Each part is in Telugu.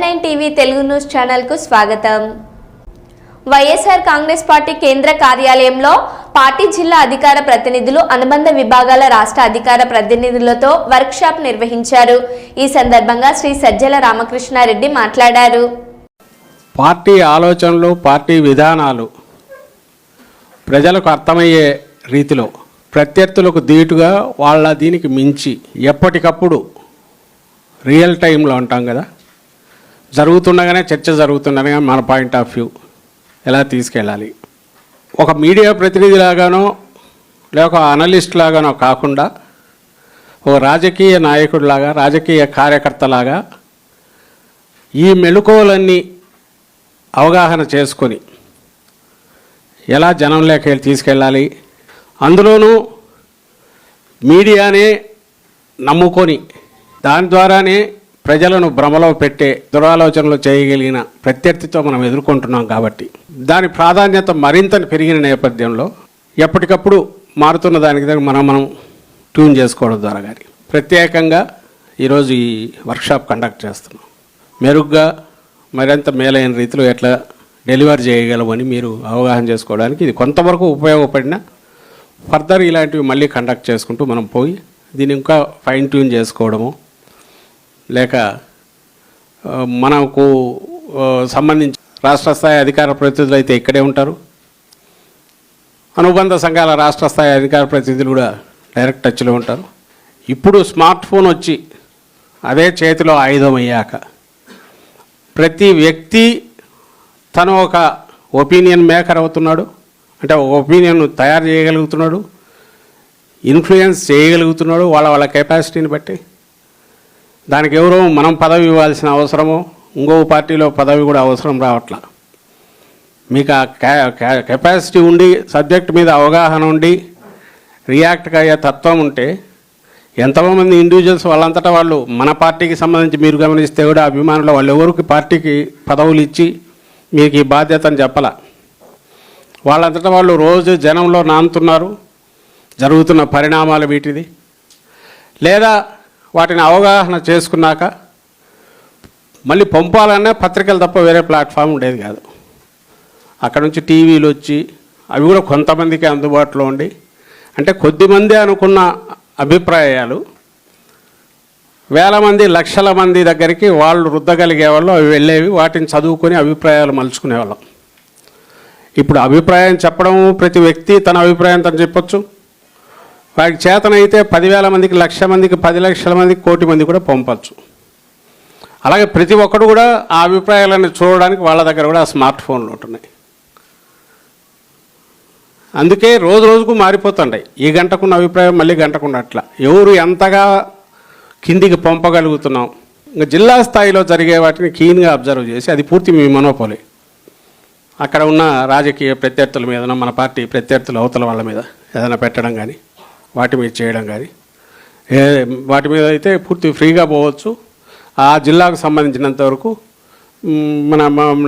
నైన్ టీవీ తెలుగు న్యూస్ ఛానల్కు స్వాగతం. వైఎస్ఆర్ కాంగ్రెస్ పార్టీ కేంద్ర కార్యాలయంలో పార్టీ జిల్లా అధికార ప్రతినిధులు అనుబంధ విభాగాల రాష్ట్ర అధికార ప్రతినిధులతో వర్క్షాప్ నిర్వహించారు. ఈ సందర్భంగా శ్రీ సజ్జల రామకృష్ణారెడ్డి మాట్లాడారు. పార్టీ ఆలోచనలు పార్టీ విధానాలు ప్రజలకు అర్థమయ్యే రీతిలో ప్రత్యర్థులకు ధీటుగా వాళ్ళ దీనికి మించి ఎప్పటికప్పుడు రియల్ టైంలో ఉంటాం కదా జరుగుతుండగానే చర్చ జరుగుతుండగానే మన పాయింట్ ఆఫ్ వ్యూ ఎలా తీసుకెళ్ళాలి? ఒక మీడియా ప్రతినిధి లాగానో లేక ఒక అనలిస్ట్ లాగానో కాకుండా ఒక రాజకీయ నాయకుడిలాగా రాజకీయ కార్యకర్తలాగా ఈ మెళుకువలన్నీ అవగాహన చేసుకొని ఎలా జనం లేక తీసుకెళ్ళాలి? అందులోనూ మీడియానే నమ్ముకొని దాని ద్వారానే ప్రజలను భ్రమలో పెట్టే దురాలోచనలు చేయగలిగిన ప్రత్యర్థితో మనం ఎదుర్కొంటున్నాం కాబట్టి. దాని ప్రాధాన్యత మరింత పెరిగిన నేపథ్యంలో ఎప్పటికప్పుడు మారుతున్న దానికి దగ్గర మనం మనం ట్యూన్ చేసుకోవడం ద్వారా కానీ. ప్రత్యేకంగా ఈరోజు ఈ వర్క్షాప్ కండక్ట్ చేస్తున్నాం. మెరుగ్గా మరింత మేలైన రీతిలో ఎట్లా డెలివర్ చేయగలమని మీరు అవగాహన చేసుకోవడానికి ఇది కొంతవరకు ఉపయోగపడిన ఫర్దర్ ఇలాంటివి మళ్ళీ కండక్ట్ చేసుకుంటూ మనం పోయి దీన్ని ఇంకా ఫైన్ ట్యూన్ చేసుకోవడము లేక మనకు సంబంధించి రాష్ట్ర స్థాయి అధికార ప్రతినిధులు అయితే ఇక్కడే ఉంటారు. అనుబంధ సంఘాల రాష్ట్ర స్థాయి అధికార ప్రతినిధులు కూడా డైరెక్ట్ టచ్లో ఉంటారు. ఇప్పుడు స్మార్ట్ ఫోన్ వచ్చి అదే చేతిలో ఆయుధం అయ్యాక ప్రతి వ్యక్తి తను ఒక ఒపీనియన్ మేకర్ అవుతున్నాడు. అంటే ఒక ఒపీనియన్ తయారు చేయగలుగుతున్నాడు. ఇన్ఫ్లుయెన్స్ చేయగలుగుతున్నాడు వాళ్ళ వాళ్ళ కెపాసిటీని బట్టి. దానికి ఎవరో మనం పదవి ఇవ్వాల్సిన అవసరమో ఇంకో పార్టీలో పదవి కూడా అవసరం రావట్లా. మీకు ఆ కెపాసిటీ ఉండి సబ్జెక్ట్ మీద అవగాహన ఉండి రియాక్ట్ అయ్యే తత్వం ఉంటే ఎంతోమంది ఇండివిజువల్స్ వాళ్ళంతటా వాళ్ళు మన పార్టీకి సంబంధించి మీరు గమనిస్తే కూడా అభిమానులు వాళ్ళు ఎవరికి పార్టీకి పదవులు ఇచ్చి మీకు ఈ బాధ్యతని చెప్పాల. వాళ్ళంతటా వాళ్ళు రోజు జనంలో నానుతున్నారు జరుగుతున్న పరిణామాలు వీటిది. లేదా వాటిని అవగాహన చేసుకున్నాక మళ్ళీ పంపాలన్నా పత్రికలు తప్ప వేరే ప్లాట్ఫామ్ ఉండేది కాదు. అక్కడ నుంచి టీవీలు వచ్చి అవి కూడా కొంతమందికి అందుబాటులో ఉండి అంటే కొద్దిమంది అనుకున్న అభిప్రాయాలు వేల మంది లక్షల మంది దగ్గరికి వాళ్ళు రుద్దగలిగేవాళ్ళు అవి వెళ్ళేవి వాటిని చదువుకొని అభిప్రాయాలు మలుచుకునేవాళ్ళం. ఇప్పుడు అభిప్రాయం చెప్పడం ప్రతి వ్యక్తి తన అభిప్రాయం తను చెప్పొచ్చు. వారికి చేతనైతే పదివేల మందికి లక్ష మందికి పది లక్షల మందికి కోటి మంది కూడా పంపచ్చు. అలాగే ప్రతి ఒక్కరు కూడా ఆ అభిప్రాయాలను చూడడానికి వాళ్ళ దగ్గర కూడా స్మార్ట్ ఫోన్లు ఉంటున్నాయి. అందుకే రోజు రోజుకు మారిపోతుంటాయి. ఈ గంటకున్న అభిప్రాయం మళ్ళీ గంటకున్న అట్లా. ఎవరు ఎంతగా కిందికి పంపగలుగుతున్నాం? ఇంకా జిల్లా స్థాయిలో జరిగే వాటిని క్లీన్గా అబ్జర్వ్ చేసి అది పూర్తి మీ మనోపోలే. అక్కడ ఉన్న రాజకీయ ప్రత్యర్థుల మీద మన పార్టీ ప్రత్యర్థుల అవతల వాళ్ళ మీద ఏదైనా పెట్టడం కానీ వాటి మీద చేయడం కానీ ఏ వాటి మీద అయితే పూర్తి ఫ్రీగా పోవచ్చు. ఆ జిల్లాకు సంబంధించినంత వరకు మన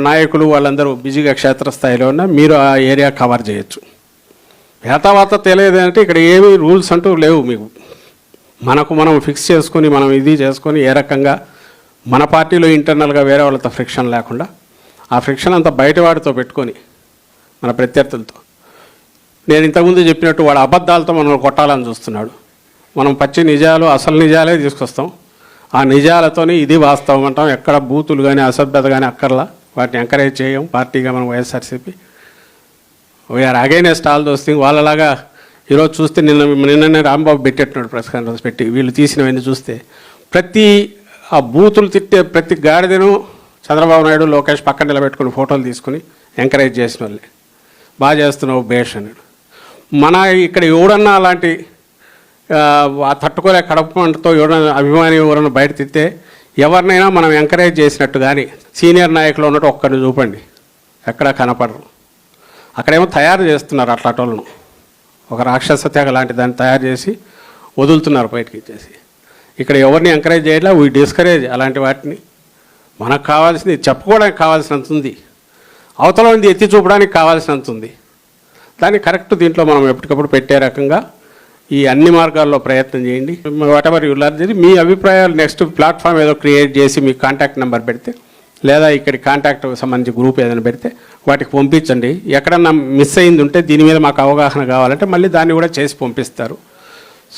నాయకులు వాళ్ళందరూ బిజీగా క్షేత్రస్థాయిలో ఉన్న మీరు ఆ ఏరియా కవర్ చేయొచ్చు. ఏతావాత తెలియదు అంటే ఇక్కడ ఏమీ రూల్స్ అంటూ లేవు మీకు. మనకు మనం ఫిక్స్ చేసుకొని మనం ఇది చేసుకొని ఏ రకంగా మన పార్టీలో ఇంటర్నల్గా వేరే వాళ్ళతో ఫ్రిక్షన్ లేకుండా ఆ ఫ్రిక్షన్ అంతా బయట వాడితో పెట్టుకొని మన ప్రత్యర్థులతో. నేను ఇంతకుముందు చెప్పినట్టు వాడు అబద్ధాలతో మనం కొట్టాలని చూస్తున్నాడు. మనం పచ్చి నిజాలు అసలు నిజాలే తీసుకొస్తాం. ఆ నిజాలతోనే ఇది వాస్తవం అంటాం. ఎక్కడ బూతులు కానీ అసభ్యత కానీ అక్కర్లా. వాటిని ఎంకరేజ్ చేయం. పార్టీగా మనం YSRCP. We're against all those thing వాళ్ళలాగా ఈరోజు చూస్తే నిన్న నిన్ననే రాంబాబు పెట్టేట్టున్నాడు ప్రెస్ కాన్ఫరెన్స్ పెట్టి. వీళ్ళు తీసినవన్నీ చూస్తే. ప్రతి ఆ బూతులు తిట్టే ప్రతి గాడిదను చంద్రబాబు నాయుడు లోకేష్ పక్కన నిలబెట్టుకుని ఫోటోలు తీసుకుని ఎంకరేజ్ చేసిన వాళ్ళని బాగా చేస్తున్నావు బేష్ అన్నాడు. మన ఇక్కడ ఎవడన్నా అలాంటి తట్టుకోలే కడపంటతో ఎవడన్నా అభిమాని ఎవరన్నా బయట తిత్తే ఎవరినైనా మనం ఎంకరేజ్ చేసినట్టు కానీ సీనియర్ నాయకులు ఉన్నట్టు ఒక్కరిని చూపండి. ఎక్కడా కనపడరు. అక్కడేమో తయారు చేస్తున్నారు అట్లాటోళ్ళను. ఒక రాక్షస తెగ లాంటి దాన్ని తయారు చేసి వదులుతున్నారు బయటకి ఇచ్చేసి. ఇక్కడ ఎవరిని ఎంకరేజ్ చేయట్లా? వీ డిస్కరేజ్ అలాంటి వాటిని. మనకు కావాల్సింది చెప్పుకోవడానికి కావాల్సినంత ఉంది. అవతల ఉంది ఎత్తి చూపడానికి కావాల్సినంత ఉంది. దాన్ని కరెక్ట్ దీంట్లో మనం ఎప్పటికప్పుడు పెట్టే రకంగా ఈ అన్ని మార్గాల్లో ప్రయత్నం చేయండి. వాట్ ఎవర్ యూ లర్న్ మీ అభిప్రాయాలు నెక్స్ట్ ప్లాట్ఫామ్ ఏదో క్రియేట్ చేసి మీ కాంటాక్ట్ నెంబర్ పెడితే లేదా ఇక్కడి కాంటాక్ట్ సంబంధించి గ్రూప్ ఏదైనా పెడితే వాటికి పంపించండి. ఎక్కడన్నా మిస్ అయింది ఉంటే దీని మీద మాకు అవగాహన కావాలంటే మళ్ళీ దాన్ని కూడా చేసి పంపిస్తారు.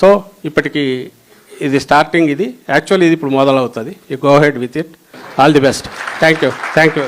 సో ఇప్పటికి ఇది స్టార్టింగ్ ఇది. యాక్చువల్లీ ఇది ఇప్పుడు మొదలవుతుంది. You go ahead with it all the best thank you thank you